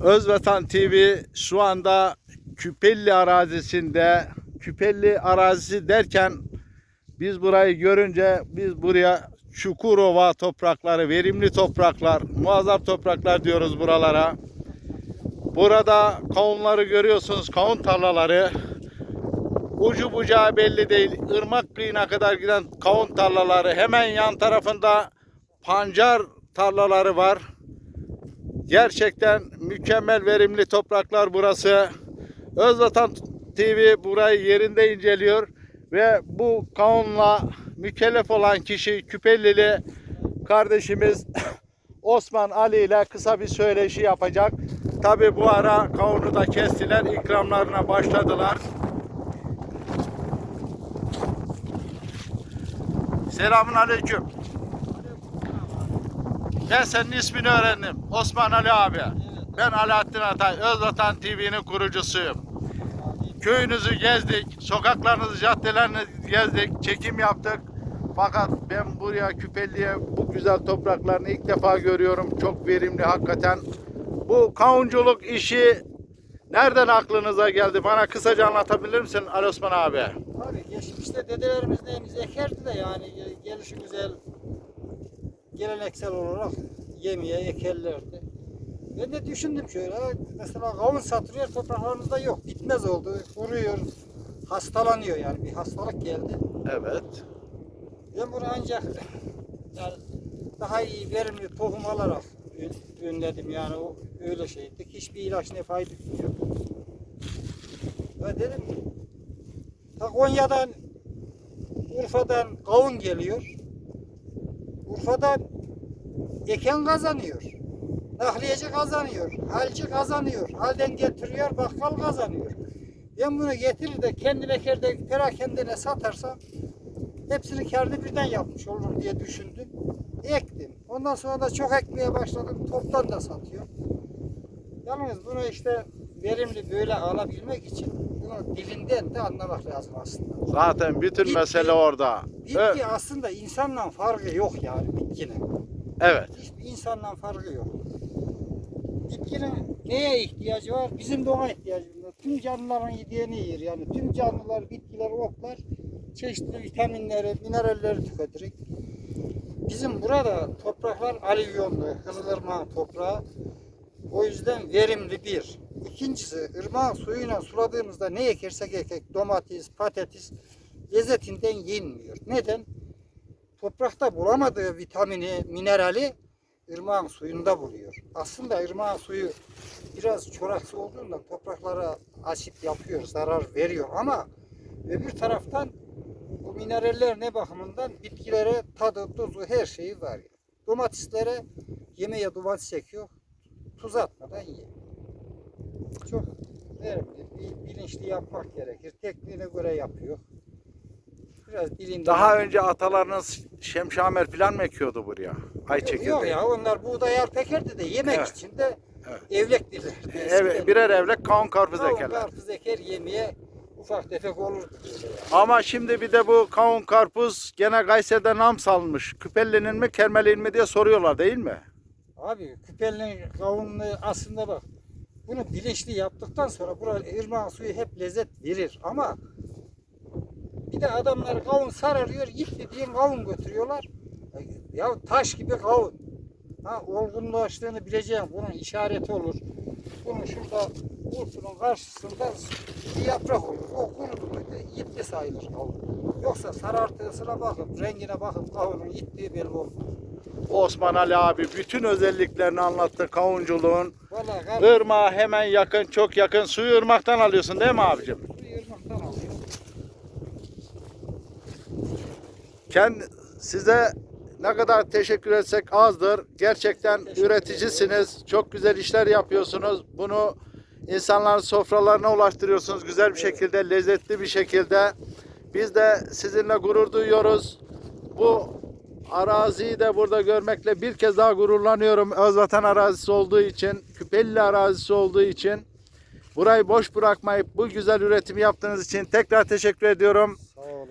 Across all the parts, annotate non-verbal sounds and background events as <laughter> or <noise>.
Özvatan TV şu anda Küpelli arazisinde Küpelli arazisi derken biz burayı görünce biz buraya Çukurova toprakları, verimli topraklar, muazzam topraklar diyoruz buralara. Burada kavunları görüyorsunuz, kavun tarlaları. Ucu bucağı belli değil. Irmak kıyına kadar giden kavun tarlaları. Hemen yan tarafında pancar tarlaları var. Gerçekten mükemmel verimli topraklar burası. Özvatan TV burayı yerinde inceliyor ve bu kavunla mükellef olan kişi Küpellili kardeşimiz <coughs> Osman Ali ile kısa bir söyleşi yapacak. Tabi bu ara kavunu da kestiler, ikramlarına başladılar. Selamun aleyküm. Ben senin ismini öğrendim. Osman Ali abi. Ben Alaaddin Atay, Özvatan TV'nin kurucusuyum. Köyünüzü gezdik, sokaklarınızı, caddelerinizi gezdik, çekim yaptık. Fakat ben buraya Küpelli'ye bu güzel topraklarını ilk defa görüyorum. Çok verimli hakikaten. Bu kavunculuk işi nereden aklınıza geldi? Bana kısaca anlatabilir misin Ali Osman abi? Abi geçmişte dedelerimiz neyimiz ekerdi de yani gel- gelişi güzel geleneksel olarak yemeye ekerlerdi. Ben de düşündüm şöyle mesela kavun satılıyor topraklarımızda yok bitmez oldu kuruyor hastalanıyor yani bir hastalık geldi. Evet. Ben bunu ancak yani daha iyi verimli tohum alarak ön- önledim yani o öyle şeydi. Hiçbir ilaç ne fayda yok. Ve dedim ta Konya'dan Urfa'dan kavun geliyor. Urfa'dan eken kazanıyor. Nakliyeci kazanıyor. Halci kazanıyor. Halden getiriyor. Bakkal kazanıyor. Ben bunu getirir de kendi ekerde perakendine satarsam hepsini kendi birden yapmış olur diye düşündüm. Ektim. Ondan sonra da çok ekmeye başladım. Toptan da satıyor. Yalnız bunu işte verimli böyle alabilmek için dilinden de anlamak lazım aslında. Zaten bütün Bitki- mesele orada. Bitki Ö- aslında insanla farkı yok yani bitkinin. Evet. Hiçbir insanla farkı yok. Bitkinin neye ihtiyacı var? Bizim de ona ihtiyacımız var. Tüm canlıların yediğini yer. Yani tüm canlılar, bitkiler, otlar çeşitli vitaminleri, mineralleri tüketirik. Bizim burada topraklar alüvyonlu, Kızılırmak toprağı. O yüzden verimli bir. İkincisi ırmağın suyuyla suladığımızda ne ekersek ekek domates, patates lezzetinden yenmiyor. Neden? Toprakta bulamadığı vitamini, minerali ırmağın suyunda buluyor. Aslında ırmağın suyu biraz çoraksı olduğundan topraklara asit yapıyor, zarar veriyor ama öbür taraftan bu mineraller ne bakımından bitkilere tadı, tuzu her şeyi var. Domateslere yemeğe domates çekiyor, tuz atmadan yiyor. Çok verimli, bilinçli yapmak gerekir. Tekniğine göre yapıyor. Biraz dilinden Daha önce atalarınız şemşamer falan mı ekiyordu buraya? Ay çekirdeği. Yok ya onlar buğday arpekerdi de yemek Evet. için de Evet. evlektiler. <laughs> Evet, birer evlek kavun karpuz ekerler. Karpuz eker yemeye ufak tefek olurdu. Ama şimdi bir de bu kavun karpuz gene Kayseri'de nam salmış. Küpelli'nin mi Kermeli'nin mi diye soruyorlar değil mi? Abi küpelinin kavunlu aslında bak bunu bilinçli yaptıktan sonra burada ırmağın suyu hep lezzet verir ama bir de adamlar kavun sararıyor git dediğin kavun götürüyorlar. Ya taş gibi kavun. Ha olgunlaştığını bileceğim. Bunun işareti olur. Bunun şurada kurtunun karşısında bir yaprak olur. O kurudu muydu? Gitti sayılır kavun. Yoksa sarartısına bakıp rengine bakıp kavunun gittiği belli olmaz. Osman Ali abi bütün özelliklerini anlattı kavunculuğun. Irmağa hemen yakın, çok yakın. Suyu ırmaktan alıyorsun değil mi abicim? Suyu ırmaktan alıyor. Kendi, size ne kadar teşekkür etsek azdır. Gerçekten üreticisiniz. Çok güzel işler yapıyorsunuz. Bunu insanların sofralarına ulaştırıyorsunuz güzel bir şekilde, lezzetli bir şekilde. Biz de sizinle gurur duyuyoruz. Bu araziyi de burada görmekle bir kez daha gururlanıyorum. Özvatan arazisi olduğu için, Küpelli arazisi olduğu için. Burayı boş bırakmayıp bu güzel üretimi yaptığınız için tekrar teşekkür ediyorum. Sağ olun.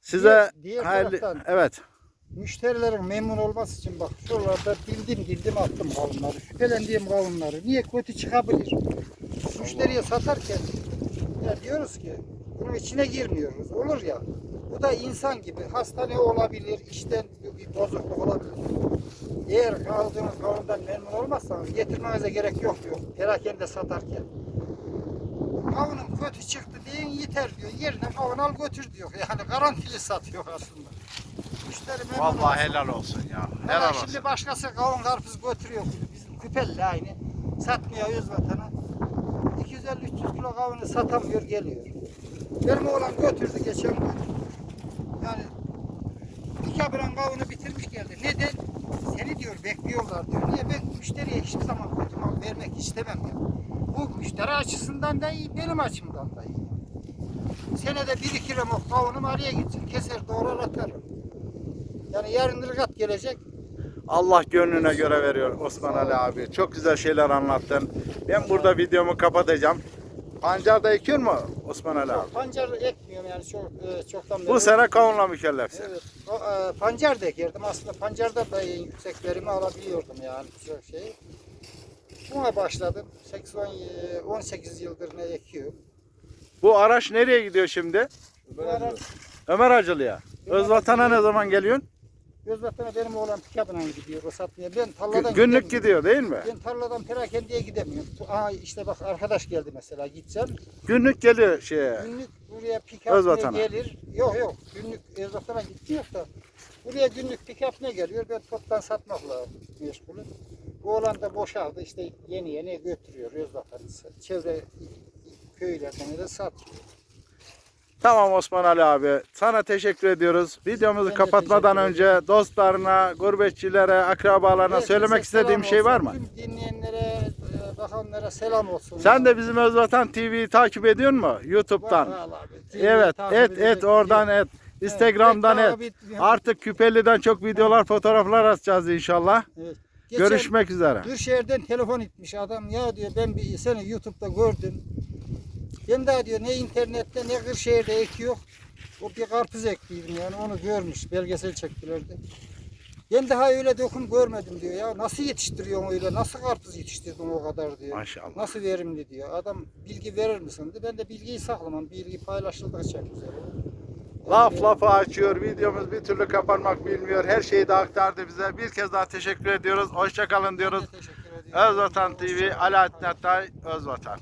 Size Diğer- diğer hayırlı- taraftan- evet. müşterilerin memnun olması için bak şuralarda bildim bildim attım kavunları. Şüphelendiğim kavunları. Niye kötü çıkabilir? Müşteriye satarken ya diyoruz ki bunun içine girmiyoruz. Olur ya. Bu da insan gibi. Hastane olabilir, işten bir bozukluk olabilir. Eğer aldığınız kavundan memnun olmazsanız getirmenize gerek yok diyor. Perakende satarken. Kavunun kötü çıktı deyin yeter diyor. Yerine kavun al götür diyor. <laughs> Yani garantili satıyor aslında. Müşteri memnun Vallahi olsun. helal olsun ya. Helal olsun. şimdi başkası kavun karpuz götürüyor. Bizim küpelli aynı. Satmıyor yüz vatana. 250-300 kilo kavunu satamıyor geliyor. Benim oğlan götürdü geçen gün. Yani iki abiran kavunu bitirmiş geldi. Neden? Seni diyor bekliyorlar diyor. Niye ben müşteriye hiçbir zaman kötü mal vermek istemem ya. Bu müşteri açısından da iyi, benim açımdan da iyi. Senede bir iki remok kavunum araya gitsin. Keser doğrar atarım. Yani yarın ırgat gelecek. Allah gönlüne göre veriyor Osman Ali abi. Çok güzel şeyler anlattın. Ben burada videomu kapatacağım. Pancar da ekiyor mu Osman Ali abi? Pancar ekmiyorum yani çok e, çoktan beri. Bu sene kavunla mükellefsin. Evet. O, e, pancar da ekerdim. Aslında pancarda da yüksek verimi alabiliyordum yani birçok şeyi. Buna başladım. 80 e, 18 yıldır ne ekiyorum. Bu araç nereye gidiyor şimdi? Bu ara Ömer Acılı'ya. Özvatan'a ne zaman geliyorsun? Gözbatı'na benim oğlan pikabına gidiyor o satmaya. Ben Gü- tarladan Günlük gidemiyorum. gidiyor değil mi? Ben tarladan perakendeye gidemiyorum. Aha işte bak arkadaş geldi mesela gideceğim. Günlük geliyor şeye. Günlük buraya pikap Özvatan'a. ne gelir? Yok yok günlük Özvatan'a gitmiyor da buraya günlük pikap ne geliyor? Ben toptan satmakla meşgulüm. Bu olan da boşaldı işte yeni yeni götürüyor Özvatan'ı. Çevre köylerden de satıyor. Tamam Osman Ali abi. Sana teşekkür ediyoruz. Videomuzu Ben kapatmadan önce dostlarına, gurbetçilere, akrabalarına Herkese söylemek istediğim şey var mı? Tüm dinleyenlere, e, bakanlara selam olsun. Sen de bizim Özvatan TV'yi takip ediyor mu? YouTube'dan. Evet, et et oradan et. Instagram'dan et. Artık Küpeli'den çok videolar, fotoğraflar atacağız inşallah. Evet. Görüşmek üzere. Kırşehir'den telefon etmiş adam. Ya diyor ben bir seni YouTube'da gördüm. Ben daha diyor ne internette ne Kırşehir'de ek yok. O bir karpuz ektiydim yani onu görmüş. Belgesel çektilerdi. Ben daha öyle dokun görmedim diyor ya. Nasıl yetiştiriyorsun öyle? Nasıl karpuz yetiştirdin o kadar diyor. Maşallah. Nasıl verimli diyor. Adam bilgi verir misin diyor. Ben de bilgiyi saklamam. Bilgi paylaşıldıkça güzel. Laf lafı açıyor. Videomuz bir türlü kapanmak bilmiyor. Her şeyi de aktardı bize. Bir kez daha teşekkür ediyoruz. Hoşçakalın diyoruz. Özvatan TV, Alaaddin Atay, Özvatan.